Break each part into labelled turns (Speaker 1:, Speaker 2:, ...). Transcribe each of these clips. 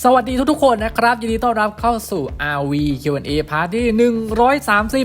Speaker 1: สวัสดีทุกๆคนนะครับยินดีต้อนรับเข้าสู่ RV Q&A พาร์ทที่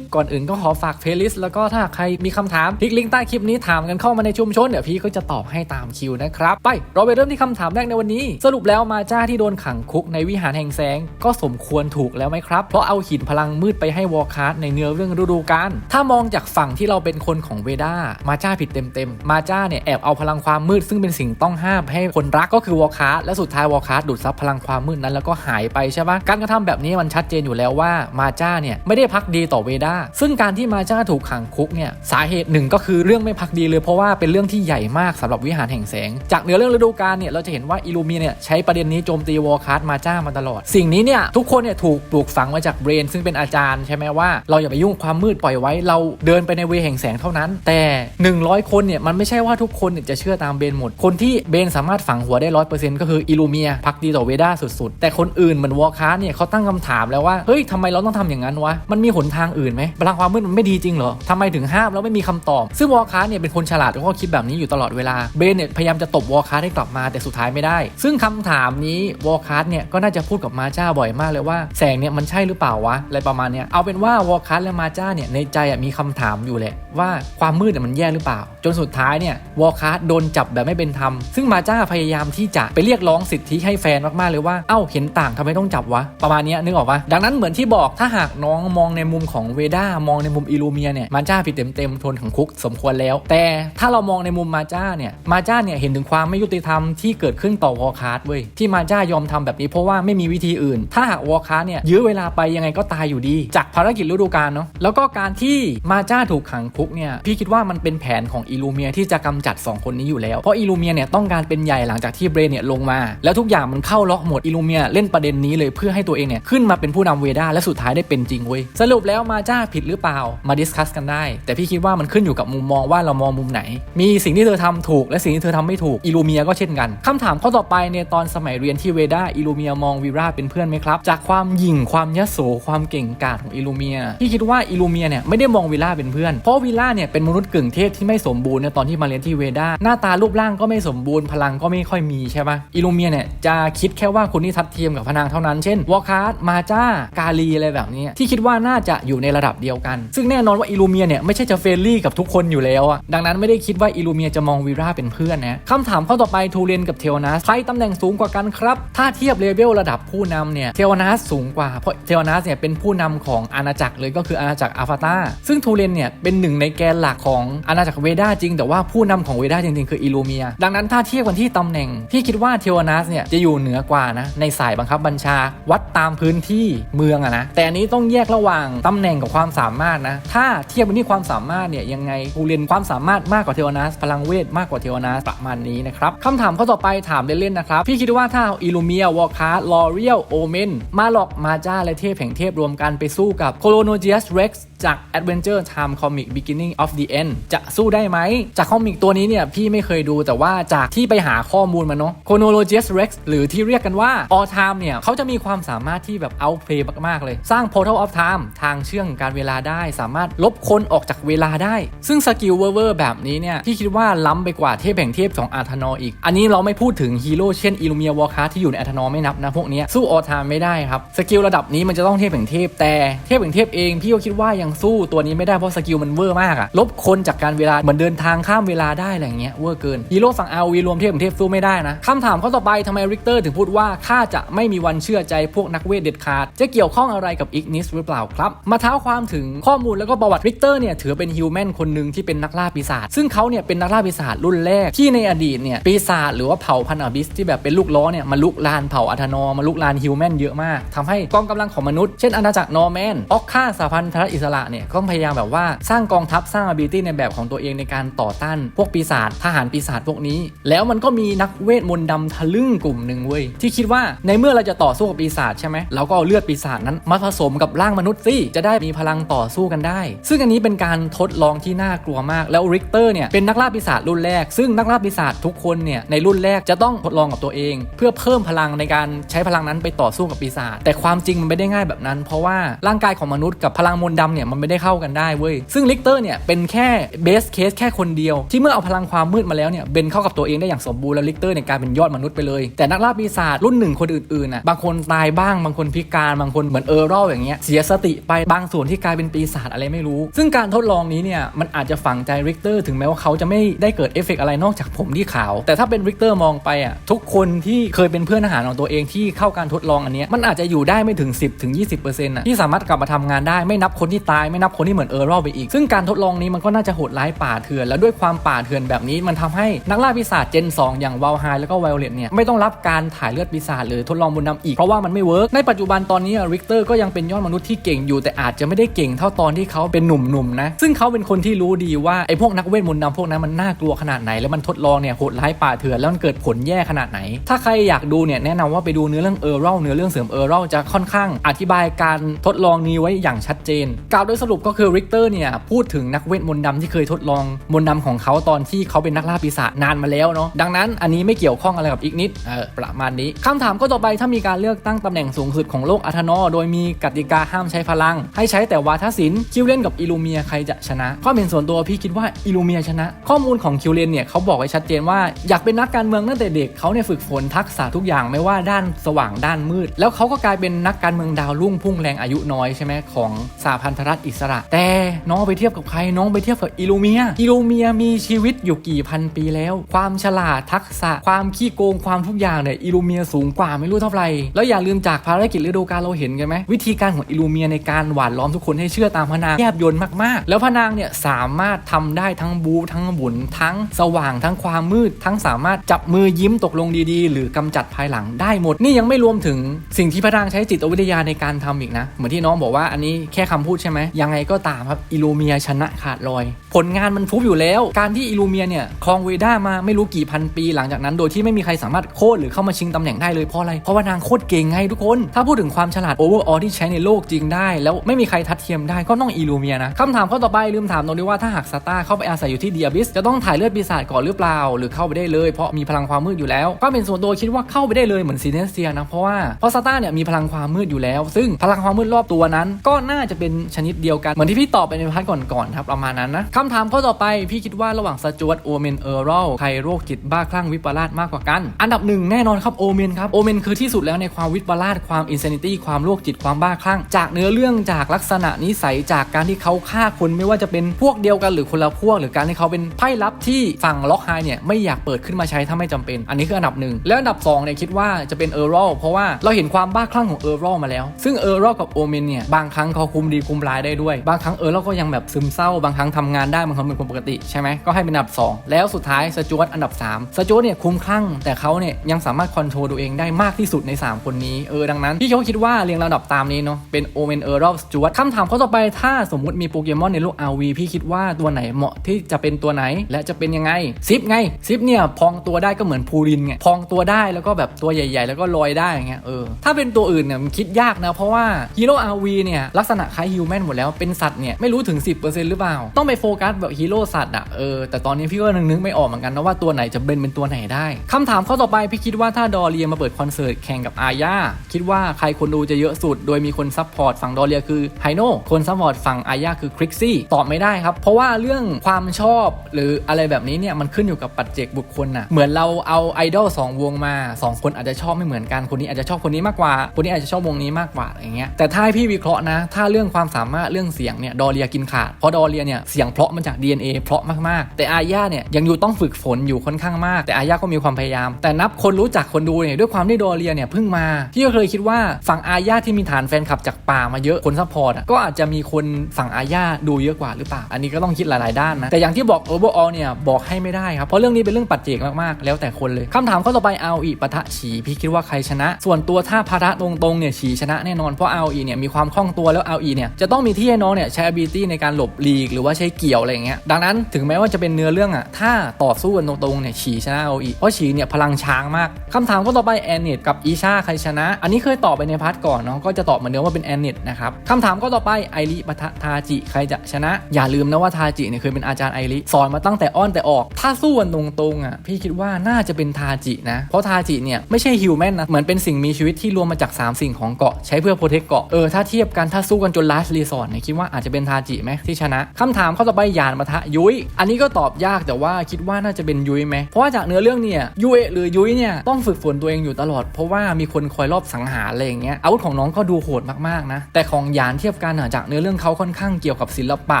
Speaker 1: 130 ก่อนอื่นก็ขอฝากเพลย์ลิสต์แล้วก็ถ้าใครมีคำถามคลิกลิงก์ใต้คลิปนี้ถามกันเข้ามาในชุมชนเดี๋ยวพี่ก็จะตอบให้ตามคิวนะครับ ไปเราไปเริ่มที่คำถามแรกในวันนี้ สรุปแล้วมาจ้าที่โดนขังคุกในวิหารแห่งแสง ก็สมควรถูกแล้วไหมครับ เพราะเอาหินพลังมืดไปให้วอร์คาร์ดในเนื้อเรื่องฤดูกาลถ้ามองจากฝั่งที่เราเป็นคนของเวด้ามาจ้าผิดเต็มๆมาจ้าเนี่ยแอบเอาพลังความมืดซึ่งเป็นสิ่งต้องห้ามให้คนรักก็คือวอร์คาร์ดและสุดท้ายวอร์คาร์ดดูดซับพลังความมืดนั้นแล้วก็หายไปใช่ปะการกระทำแบบนี้มันชัดเจนอยู่แล้วว่ามาจ้าเนี่ยไม่ได้พักดีต่อเวด้าซึ่งการที่มาจ้าถูกขังคุกเนี่ยสาเหตุหนึ่งก็คือเรื่องไม่พักดีเลยเพราะว่าเป็นเรื่องที่ใหญ่มากสำหรับวิหารแห่งแสง จากเนื้อเรื่องฤดูกาลเนี่ยเราจะเห็นว่าอิลูเมียเนี่ยใช้ประเด็นนี้โจมตีวอร์คาร์ดมาจ้ามาตลอด สิ่งนี้เนี่ยทุกคนเนี่ยถูกปลูกฝังมาจากเบรนซึ่งเป็นอาจารย์ใช่ไหมว่าเราอย่าไปยุ่งความมืดปล่อยไว้เราเดินไปในเวแห่งแสงเท่านั้น แต่ 100 คนเนี่ยมันไม่ใช่ว่าทุกคนเนี่ยจะเชื่อตามเบนหมด คนที่เบนสามารถฝังหัวได้ร้อยเปอร์เซ็นต์ก็คืออิลูเมียพักดีต่อเวด้าสุดๆ แต่คนอื่นเหมือนวอร์คาร์เนี่ยเขาตั้งคำถามแล้วว่า เฮ้ยทำไมเราต้องทำอย่างนั้นวะ มันมีหนทางอื่นไหมพลังความมืดมันไม่ดีจริงเหรอทำไมถึงห้ามแล้วไม่มีคำตอบ ซึ่งวอร์คาร์เนี่ยเป็นคนฉลาดแล้วก็คิดแบบนี้อยู่ตลอดเวลา เบนเนี่ยพยายามจะตบวอร์คาร์ให้กลับมาแต่สุดท้ายไม่ได้ ซึ่งคำถามนี้วอร์คาร์เนี่ยก็น่าจะพูดกับมาจ้าบ่อยมากเลยว่าแสงเนี่ยมันใช่หรือเปล่าวะอะไรประมาณเนี้ยเอาเป็นว่าวอร์คาร์ดและมาจ้าเนี่ยในใจมีคำถามอยู่แหละว่าความมืดเนี่ยมันแย่หรือเปล่า จนสุดท้ายเนี่ยวอร์คาร์ดโดนจับแบบไม่เป็นธรรมซึ่งมาจ้าพยายามที่จะไปเรียกร้องสิทธิให้แฟนมากๆเลยว่าเอ้าเห็นต่างทำไมต้องจับวะ ประมาณนี้นึกออกปะดังนั้นเหมือนที่บอกถ้าหากน้องมองในมุมของเวด้ามองในมุมอิลูเมียเนี่ยมาจ้าผิดเต็มๆทนขังคุกสมควรแล้ว แต่ถ้าเรามองในมุมมาจ้าเนี่ยมาจ้าเนี่ยเห็นถึงความไม่ยุติธรรมที่เกิดขึ้นต่อวอคาร์ดเว้ยที่มาจ้ายอมทำแบบนี้เพราะว่าไม่มีวิธีอื่น ถ้าหากวอคาร์ดเนี่ยยื้อเวลาไปยังไงก็ตายอยู่ดี จากภารกิจฤดูกาลเนาะแล้วก็การที่มาจ้าถูกขังคุกเนี่ยพี่คิดว่ามันเป็นแผนของอิลูเมียที่จะกำจัด 2 คนนี้อยู่แล้วเพราะอิลูเมียเนี่ยต้องการเป็นใหญ่หลังจากที่เบรนเนี่ยลงมา แล้วทุกอย่างมันเข้าล็อกหมดอิลูเมียเล่นประเด็นนี้เลยเพื่อให้ตัวเองเนี่ยขึ้นมาเป็นผู้นำเวด้าและสุดท้ายได้เป็นจริงเว้ยสรุปแล้วมาจ้าผิดหรือเปล่ามาดิสคัสกันได้ แต่พี่คิดว่ามันขึ้นอยู่กับมุมมองว่าเรามองมุมไหน มีสิ่งที่เธอทำถูก และสิ่งที่เธอทำไม่ถูกอิลูเมียก็เช่นกันคำถามข้อต่อไปในตอนสมัยเรียนที่เวด้าอิลูเมียมองวีราเป็นเพื่อนไหมครับ จากความหยิ่งความยโสความเก่งกาจของอิลูเมียพี่คิดว่าอิลูเมียเนี่ยไม่ได้มองวีราเป็นเพื่อนเพราะวีราเนี่ยเป็นมนุษย์กึ่งเทพที่ไม่สมบูรณ์ในตอนที่มาเรียนที่เวด้าหน้าตารูปร่างก็ไม่สมบูรณ์พลังก็ไม่ค่อยมีใช่ปะอิลูเมียเนี่ยจะคิดแค่ว่าคนที่ทัดเทียมกับพนางเท่านั้น เช่นวอคาร์ดมาจ้ากาลีอะไรแบบนี้ที่คิดว่าน่าจะอยู่ในระดับเดียวกัน ซึ่งแน่นอนว่าอิลูเมียเนี่ยไม่ใช่จะเฟรนลี่กับทุกคนอยู่แล้วอะดังนั้นไม่ได้คิดว่าอิลูเมียจะมองวีราเป็นเพื่อนนะคำถามข้อต่อไปทูเรียนกับเทวนัสใครตำแหน่งสูงกว่ากันครับถ้าเทียบเลเวลระดับผู้นำเนี่ยเทวนัสสูงกว่าเพราะเทวนัสเนี่ยเป็นผู้นำของอาณาจักรเลยก็คืออาณาจักรอาฟาตาซึ่งทูเรนเนี่ยเป็นหนึ่งในแกนหลักของอาณาจักรเวด้าจริง แต่ว่าผู้นำของเวด้าจริงๆ คืออิลูเมีย ดังนั้นถ้าเทียบกันที่ตำแหน่งพี่คิดว่าเทวนัสเนี่ยจะอยู่เหนือกว่านะในสายบังคับบัญชา วัดตามพื้นที่เมืองอะนะแต่อันนี้ต้องแยกระหว่างตำแหน่งกับความสามารถนะถ้าเทียบกันที่ความสามารถเนี่ยยังไงทูเรียนความสามารถมากกว่าเทวนัสพลังเวทมากกว่าเทวนัสประมาณนี้นะครับคำถามข้อต่อไปถามเล่นๆนะครับพี่คิดว่าถ้าอิลูเมียวอคาร์ลอเรียลโอเมนมาหลอกมาจ้าและเทพแห่งเทพรวมกันไปสู้กับโคโลโนเจียสเร็กซ์จาก Adventure Time Comic Beginning of the End จะสู้ได้ไหม จากคอมิกตัวนี้เนี่ย พี่ไม่เคยดูแต่ว่าจากที่ไปหาข้อมูลมาเนาะ Chronologious Rex หรือที่เรียกกันว่า All Time เนี่ยเขาจะมีความสามารถที่แบบ outplay มากๆเลย สร้าง Portal of Time ทางเชื่อมการเวลาได้ สามารถลบคนออกจากเวลาได้ ซึ่งสกิลเวอร์แบบนี้เนี่ยพี่คิดว่าล้ำไปกว่าเทพแห่งเทพของอาร์ธนออีก อันนี้เราไม่พูดถึงฮีโร่เช่นอิลูเมียวอคาที่อยู่ในอาร์ธนอไม่นับนะพวกเนี้ยสู้ All Time ไม่ได้ครับสกิลระดับนี้มันจะต้องเทพแห่งเทพแต่เทพแห่งเทพเองพี่ก็คิดว่ายังสู้ตัวนี้ไม่ได้เพราะสกิลมันเวอร์มากอะลบคนจากการเวลาเหมือนเดินทางข้ามเวลาได้อะไรเงี้ยเวอร์เกินฮีโร่ฝั่งอาวีรวมเทพของเทพสู้ไม่ได้นะคำถามข้อต่อไปทำไมริกเตอร์ถึงพูดว่าข้าจะไม่มีวันเชื่อใจพวกนักเวทเด็ดขาด จะเกี่ยวข้องอะไรกับอิกนิสหรือเปล่าครับ มาเท้าความถึงข้อมูลแล้วก็ประวัติริกเตอร์เนี่ยถือเป็นฮิวแมนคนหนึ่งที่เป็นนักล่าปีศาจซึ่งเขาเนี่ยเป็นนักล่าปีศาจรุ่นแรกที่ในอดีตเนี่ยปีศาจหรือว่าเผ่าพันธุ์อบิสที่แบบเป็นลูกล้อเนี่ยมาลุกลานเผ่าอัธนอมาลุกลานฮิวแมนเยอะมากทำให้กองกำลังของมนุษย์เช่นอาณาจักรนอร์แมนออกค่าสหพันธรัฐอิสระเนี่ยก็พยายามแบบว่าสร้างกองทัพสร้าง ability ในแบบของตัวเองในการต่อต้านพวกปีศาจทหารปีศาจพวกนี้ แล้วมันก็มีนักเวทมนต์ดำทะลึ่งกลุ่มหนึ่งเว้ยที่คิดว่าในเมื่อเราจะต่อสู้กับปีศาจใช่ไหมเราก็เอาเลือดปีศาจนั้นมาผสมกับร่างมนุษย์สิจะได้มีพลังต่อสู้กันได้ ซึ่งอันนี้เป็นการทดลองที่น่ากลัวมาก แล้วริกเตอร์เนี่ยเป็นนักล่าปีศาจรุ่นแรก ซึ่งนักล่าปีศาจทุกคนเนี่ยในรุ่นแรกจะต้องทดลองกับตัวเอง เพื่อเพิ่มพลังในการใช้พลังนั้นไปต่อสู้กับปีศาจแต่ความจริงมันไม่ได้ง่ายแบบนั้น เพราะว่าร่างกายของมนุษย์กับพลังมนต์ดำเนี่ยมันไม่ได้เข้ากันได้เว้ยซึ่งริกเตอร์เนี่ยเป็นแค่เบสเคสแค่คนเดียว ที่เมื่อเอาพลังความมืดมาแล้วเนี่ยเบนเข้ากับตัวเองได้อย่างสมบูรณ์แล้วลิกเตอร์เนี่ยกลายเป็นยอดมนุษย์ไปเลยแต่นักล่าปีศาจรุ่นนหนึ่งคนอื่นๆน่ะบางคนตายบ้างบางคนพิการบางคนเหมือนเออร์รออย่างเงี้ยเสียสติไปบางส่วนที่กลายเป็นปีศาจอะไรไม่รู้ ซึ่งการทดลองนี้เนี่ยมันอาจจะฝังใจริกเตอร์ถึงแม้ว่าเขาจะไม่ได้เกิดเอฟเฟกต์อะไรนอกจากผมที่ขาว แต่ถ้าเป็นริกเตอร์มองไปอะทุกคนที่เคยเป็นเพื่อนทหารของตัวเองที่เข้าการทดลองอันเนี้ยมันอาจจะอยู่ได้ไม่ถึง 10ถึง20%อะที่สามารถกลับมาทำงานได้ไม่นับคนที่ตายไม่นับคนที่เหมือนเออร์รอไปอีก ซึ่งการทดลองนี้มันก็น่าจะโหดร้ายป่าเถื่อนแล้วด้วยความป่าเถื่อนแบบนี้มันทำให้นักล่าปีศาจเจน 2 อย่างวาลไฮแล้วก็ไวโอเลตเนี่ยไม่ต้องรับการถ่ายเลือดปีศาจหรือทดลองบนน้ำอีกเพราะว่ามันไม่เวิร์กในปัจจุบันตอนนี้ริกเตอร์ก็ยังเป็นยอดมนุษย์ที่เก่งอยู่ แต่อาจจะไม่ได้เก่งเท่าตอนที่เขาเป็นหนุ่มๆนะ ซึ่งเขาเป็นคนที่รู้ดีว่าไอ้พวกนักเวทมนต์ดำพวกนั้นมันน่ากลัวขนาดไหนแล้วมันทดลองเนี่ยโหดร้ายป่าเถื่อนแล้วมันเกิดผลแย่ขนาดไหน ถ้าใครอยากดูเนี่ยแนะนำว่าไปดูเนื้อเรื่องเออร์เรลเนื้อเรื่องเสริมเออร์เรลจะค่อนข้างอธิบายการทดลองนี้ไว้อย่างชัดเจน กล่าวโดยสรุปก็คือริกเตอร์เนี่ยพูดถึงนักเวทมนต์ดำที่เคยทดลองมนต์ดำของเขาตอนที่เขาเป็นนักล่าปีศาจนานมาแล้วเนาะดังนั้นอันนี้ไม่เกี่ยวข้องอะไรกับอีกนิดเออประมาณนี้คำำถามก็ต่อไปถ้ามีการเลือกตั้งตำแหน่งสูงสุดของโลกอัธนอโดยมีกติกาห้ามใช้พลัง ให้ใช้แต่วาทศิลป์คิวเลนกับอิลูเมียใครจะชนะความเห็นส่วนตัวพี่คิดว่าอิลูเมียชนะ ข้อมูลของคิวเลนเนี่ยเขาบอกไว้ชัดเจนว่าอยากเป็นนักการเมืองตั้งแต่เด็กเขาเนี่ยฝึกฝนทักษะทุกอย่างไม่ว่าด้านสว่างด้านมืด แล้วเขาก็กลายเป็นนักการเมืองดาวรุ่งพุ่งแรงอายุน้อยใช่ไหมของสหพันธรัฐอิสระ แต่น้องไปเทียบกับใครน้องไปเทียบกับอิลูเมียอิลูเมียมีชีวิตอยู่กี่พันปีแล้ว ความฉลาดทักษะความขี้โกงความทุกอย่างเนี่ยอิลูเมียสูงกว่าไม่รู้เท่าไหร่ แล้วอย่าลืมจากภารกิจฤดูกาลเราเห็นกันไหมวิธีการของอิลูเมียในการหวานล้อมทุกคนให้เชื่อตามพระนางแยบยนต์มากๆ แล้วพระนางเนี่ยสามารถทำได้ทั้งบูทั้งบุญทั้งสว่างทั้งความมืด ทั้งสามารถจับมือยิ้มตกลงดีๆ หรือกำจัดภายหลังได้หมด นี่ยังไม่รวมถึงสิ่งที่พระนางใช้จิตวิทยาในการทำอีกนะ เหมือนที่น้องบอกว่าอันนี้แค่คำพูดใช่ไหมยังไงก็ตามครับอิลูเมียชนะขาดลอย ผลงานมันฟุบอยู่แล้ว การที่อิลูเมียเนี่ยครองเวด้ามาไม่รู้กี่พันปีหลังจากนั้น โดยที่ไม่มีใครสามารถโค่นหรือเข้ามาชิงตำแหน่งได้เลยเพราะอะไร เพราะว่านางโคตรเก่งไงทุกคน ถ้าพูดถึงความฉลาดโอเวอร์ออที่ใช้ในโลกจริงได้ แล้วไม่มีใครทัดเทียมได้ก็ต้องอิลูเมียนะคำถามข้อต่อไปลืมถามตรงนี้ว่าถ้าหากซาต้าเข้าไปอาศัยอยู่ที่เดียบิสจะต้องถ่ายเลือดปีศาจก่อนหรือเปล่า หรือเข้าไปได้เลยเพราะมีพลังความมืดอยู่แล้วก็เป็นส่วนตัวคิดว่าเข้าไปได้เลยเหมือนซีเนสเซียนะเพราะว่าเพราะซาต้าเนี่ยมีพลังความมืดอยู่แล้ว ซึ่งพลังความมืดรอบตัวนั้น ก็น่าจะเป็นชนิดเดียวกันเหมือนที่พี่ตอบไปในพาร์ทก่อนๆครับประมาณนั้นนะคำถามข้อต่อไปพี่คิดว่าระหว่างสจวตโอเมนเออร์รใครโรคจิตบ้าคลั่งวิปลาสมากกว่ากัน อันดับหนึ่งแน่นอนครับโอเมนครับโอเมนคือที่สุดแล้วในความวิปลาสความอินเซนิตี้ความโรคจิตความบ้าคลั่ง จากเนื้อเรื่องจากลักษณะนิสัยจากการที่เขาฆ่าคนไม่ว่าจะเป็นพวกเดียวกันหรือคนละพวก หรือการที่เขาเป็นไพ่ลับที่ฝั่งล็อกไฮเนี่ยไม่อยากเปิดขึ้นมาใช้ถ้าไม่จำเป็น อันนี้คืออันดับหนึ่งแล้วอันดับสองเนี่ยคิดว่าจะเป็นเออร์โรเพราะว่าเราเห็นความบ้าคลั่งของเออร์โรมาแล้ว ซึ่งเออร์โรกับโอเมนเนี่ยบางครั้งเขาคุมดีคุมร้ายได้ด้วยบางครั้งเออร์โรก็ยังแบบซึมเศร้าบางครั้งทำงานได้บางครั้งเป็นคนปกติใช่ไหมก็ให้เป็นอันดับ 2 แล้วสุดท้ายสจวตอันดับ3สจวตเนี่ยคุ้มคลั่งแต่เขาเนี่ยยังสามารถคอนโทรลตัวเองได้มากที่สุดใน 3 คนนี้ เออ ดังนั้นพี่เขาคิดว่าเรียงลำดับตามนี้เนาะ เป็นโอเมนเออร์รสจวตคำถามข้อต่อไป ถ้าสมมุติมีโปเกมอนในโลก RV พี่คิดว่าตัวไหนเหมาะที่จะเป็นตัวไหน และจะเป็นยังไง ซิปไง ซิปเนี่ยพองตัวได้ก็เหมือนพูรินไง พองตัวได้แล้วก็แบบตัวใหญ่ ๆ แล้วก็ลอยได้อย่างเงี้ย เออ ถ้าเป็นตัวอื่นเนี่ยมันคิดยากนะ เพราะว่าฮีโร่ RV เนี่ยลักษณะคล้ายฮิวแมนหมดแล้ว เป็นสัตว์เนี่ยไม่รู้ถึง 10%หรือเปล่า ต้องไปโฟกัสแบบฮีโร่สัตว์อะเออ แต่ตอนนี้พี่ก็นึกไม่ออกเหมือนกันนะว่าตัวไหนจะเป็นเป็นตัวไหนได้คำถามข้อต่อไปพี่คิดว่าถ้าดอเรียมาเปิดคอนเสิร์ตแข่งกับอาญาคิดว่าใครคนดูจะเยอะสุด โดยมีคนซัพพอร์ตฝั่งดอเรียคือไฮโน่คนซัพพอร์ตฝั่งอาญาคือคริกซี่ตอบไม่ได้ครับ เพราะว่าเรื่องความชอบหรืออะไรแบบนี้เนี่ยมันขึ้นอยู่กับปัจเจกบุคคลน่ะเหมือนเราเอาไอดอลสองวงมาสองคนอาจจะชอบไม่เหมือนกันคนนี้อาจจะชอบคนนี้มากกว่า คนนี้อาจจะชอบวงนี้มากกว่าอย่างเงี้ยแต่ถ้าให้พี่วิเคราะห์นะ ถ้าเรื่องความสามารถเรื่องเสียงเนี่ยดอเรียกินขาดเพราะดอเรียเนี่ยเสียงเพราะมาจาก DNA เพราะมากๆ แต่อาญาเนี่ยยังอยู่ต้องฝึกฝนอยู่ค่อนข้างมาก แต่อาญาก็มีความพยายาม แต่นับคนรู้จักคนดูเนี่ยด้วยความที่ดอเรียเนี่ยเพิ่งมาพี่ก็เคยคิดว่าฝั่งอาญาที่มีฐานแฟนคลับจากป่ามาเยอะคนซัพพอร์ตอะก็อาจจะมีคนฝั่งอาญาดูเยอะกว่าหรือเปล่า อันนี้ก็ต้องคิดหลาย ๆ ด้านนะแต่อย่างที่บอก overall เนี่ยบอกให้ไม่ได้ครับเพราะเรื่องนี้เป็นเรื่องปัจเจกมาก ๆ แล้วแต่คนเลยคำถามข้อต่อไป ROE ปะทะฉีพี่คิดว่าใครชนะ ส่วนตัวถ้าพาระตรง ๆ เนี่ยฉีชนะแน่นอนเพราะ ROE เนี่ยมีความคล่องตัวแล้ว ROE เนี่ยจะต้องมีที่ให้น้องเนี่ยใช้ ability ในการหลบลีกหรือว่าใช้เกี่ยวอะไรอย่างเงี้ยดังนั้นถึงแม้ว่าจะเป็นเนื้อเรื่องอะถ้าต่อสู้กันตรงๆเนี่ยฉีชนะ ROE เพราะฉีเนี่ยพลังช้างมากคำถามข้อต่อไปแอนเนตกับอีชาใครชนะ อันนี้เคยตอบไปในพาร์ทก่อนเนาะก็จะตอบเหมือนเดิมว่าเป็นแอนเนตนะครับคำถามข้อต่อไปไอริปะทะทาจิใครจะชนะ อย่าลืมนะว่าทาจิเนี่ยเคยเป็นอาจารย์ไอริสอนมาตั้งแต่อ้อนแต่ออก ถ้าสู้กันตรงๆอะพี่คิดว่าน่าจะเป็นทาจินะ เพราะทาจิเนี่ยไม่ใช่ฮิวแมนนะเหมือนเป็นสิ่งมีชีวิตที่รวมมาจาก 3 สิ่งของเกาะใช้เพื่อโปรเทคเกาะเออถ้าเทียบกันถ้าสู้กันจนลาสรีสอร์ทเนี่ยคิดว่าอาจจะเป็นทาจิไหมที่ชนะคำถามข้อต่อไปยานปะทะยุ้ยอันนี้ก็ตอบยากแต่ว่าคิดว่าน่าจะเป็นยุ้ยไหมเพราะว่าจากเนื้อเรื่องเนี่ยยุ้ยหรือยุ้ยเนี่ยต้องฝึกฝนตัวเองอยู่ตลอด เพราะว่ามีคนคอยรอบสังหารอะไรอย่างเงี้ยอาวุธของน้องก็ดูโหดมากๆนะ แต่ของหยานเทียบกันจากเนื้อเรื่องเขาค่อนข้างเกี่ยวกับศิลปะ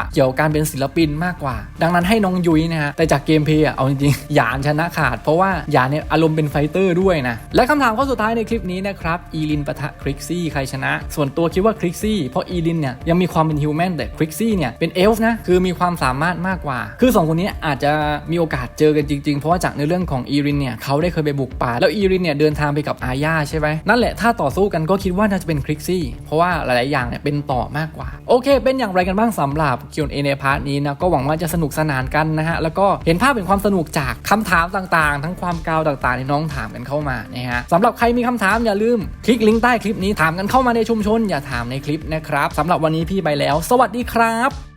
Speaker 1: เกี่ยวกับการเป็นศิลปินมากกว่า ดังนั้นให้น้องยุ้ยนะฮะแต่จากเกมเพย์อะเอาจริงๆหยานชนะขาด เพราะว่าหยานเนี่ยอารมณ์เป็นไฟเตอร์ด้วยนะและคำถามข้อสุดท้ายในคลิปนี้นะครับอีลินปะทะคริกซี่ใครชนะ ส่วนตัวคิดว่าคริกซี่เพราะอีลินเนี่ยยังมีความเป็นฮิวแมนแต่คริกซี่เนี่ยเป็นเอลฟ์นะคือมีความสามารถมากกว่า คือสองคนนี้อาจจะมีโอกาสเจอกันจริงๆ เพราะว่าจากในเรื่องของอีรินเนี่ยเขาได้เคยไปบุกป่าแล้วอีรินเนี่ยเดินทางไปกับอาญาใช่ไหมนั่นแหละถ้าต่อสู้กันก็คิดว่าน่าจะเป็นคริกซี่เพราะว่าหลาย ๆ อย่างเนี่ยเป็นต่อมากกว่า โอเค เป็นอย่างไรกันบ้างสำหรับ Q&A ในพาร์ทนี้นะก็หวังว่าจะสนุกสนานกันนะฮะแล้วก็เห็นภาพเป็นความสนุกจากคำถามต่าง ๆ ทั้งความกาวต่างๆที่น้องถามกันเข้ามานะฮะสำหรับใครมีคำถามอย่าลืมคลิกลิงก์ใต้คลิปนี้ถามกันเข้ามาในชุมชน อย่าถามในคลิปนะครับสำหรับวันนี้พี่ไปแล้ว สวัสดีครับ